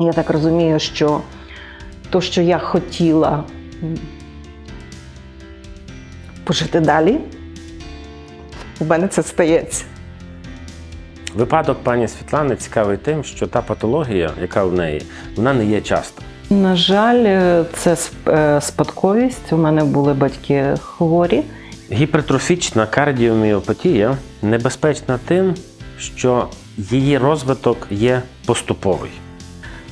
Я так розумію, що то, що я хотіла пожити далі, у мене це стається. Випадок пані Світлани цікавий тим, що та патологія, яка в неї, вона не є часто. На жаль, це е, спадковість. У мене були батьки хворі. Гіпертрофічна кардіоміопатія небезпечна тим, що її розвиток є поступовий.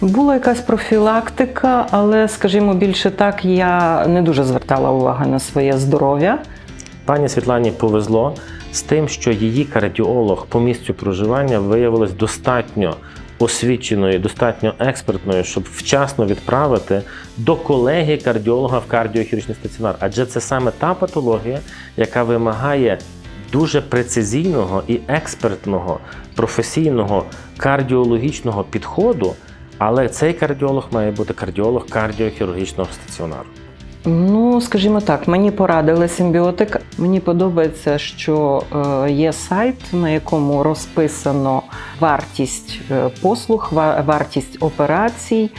Була якась профілактика, але, скажімо, більше так, я не дуже звертала увагу на своє здоров'я. Пані Світлані повезло з тим, що її кардіолог по місцю проживання виявилась достатньо освіченою, достатньо експертною, щоб вчасно відправити до колеги кардіолога в кардіохірургічний стаціонар. Адже це саме та патологія, яка вимагає дуже прецизійного і експертного професійного кардіологічного підходу. Але цей кардіолог має бути кардіолог кардіохірургічного стаціонару. Ну, скажімо так, мені порадили симбіотик. Мені подобається, що е, є сайт, на якому розписано вартість е, послуг, вартість операцій.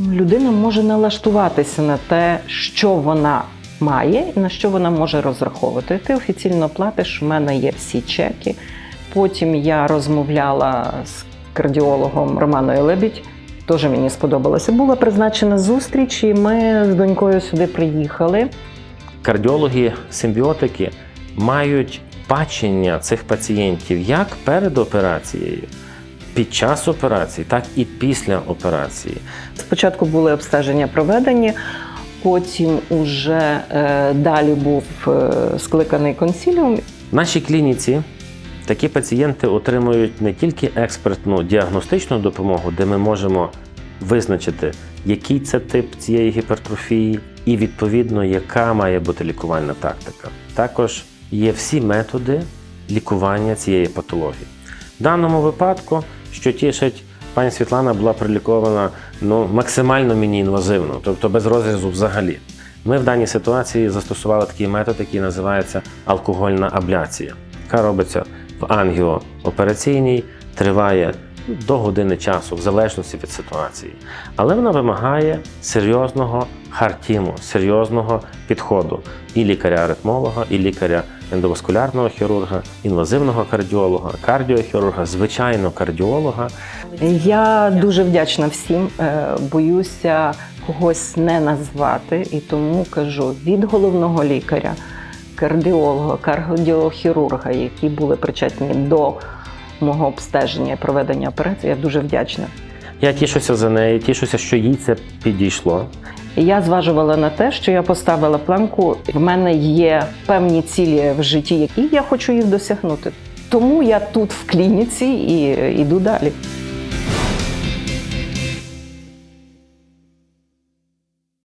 Людина може налаштуватися на те, що вона має і на що вона може розраховувати. Ти офіційно платиш, в мене є всі чеки. Потім я розмовляла з кардіологом Романою Лебідь. Теж мені сподобалося. Була призначена зустріч, і ми з донькою сюди приїхали. Кардіологи, симбіотики мають бачення цих пацієнтів як перед операцією, під час операції, так і після операції. Спочатку були обстеження проведені, потім уже е, далі був е, скликаний консіліум. В нашій клініці такі пацієнти отримують не тільки експертну діагностичну допомогу, де ми можемо визначити, який це тип цієї гіпертрофії, і відповідно, яка має бути лікувальна тактика. Також є всі методи лікування цієї патології. В даному випадку, що тішить, пані Світлана була прилікована ну, максимально міні-інвазивно, тобто без розрізу взагалі. Ми в даній ситуації застосували такий метод, який називається алкогольна абляція, яка робиться в ангіоопераційній, триває до години часу, в залежності від ситуації. Але вона вимагає серйозного хартіму, серйозного підходу і лікаря-аритмолога, і лікаря ендоваскулярного хірурга, інвазивного кардіолога, кардіохірурга, звичайно, кардіолога. Я дуже вдячна всім. Е, Боюся когось не назвати, і тому кажу від головного лікаря, кардіолога, кардіохірурга, які були причетні до мого обстеження і проведення операції. Я дуже вдячна. Я тішуся за неї, тішуся, що їй це підійшло. Я зважувала на те, що я поставила планку. В мене є певні цілі в житті, які я хочу їх досягнути. Тому я тут в клініці і йду далі.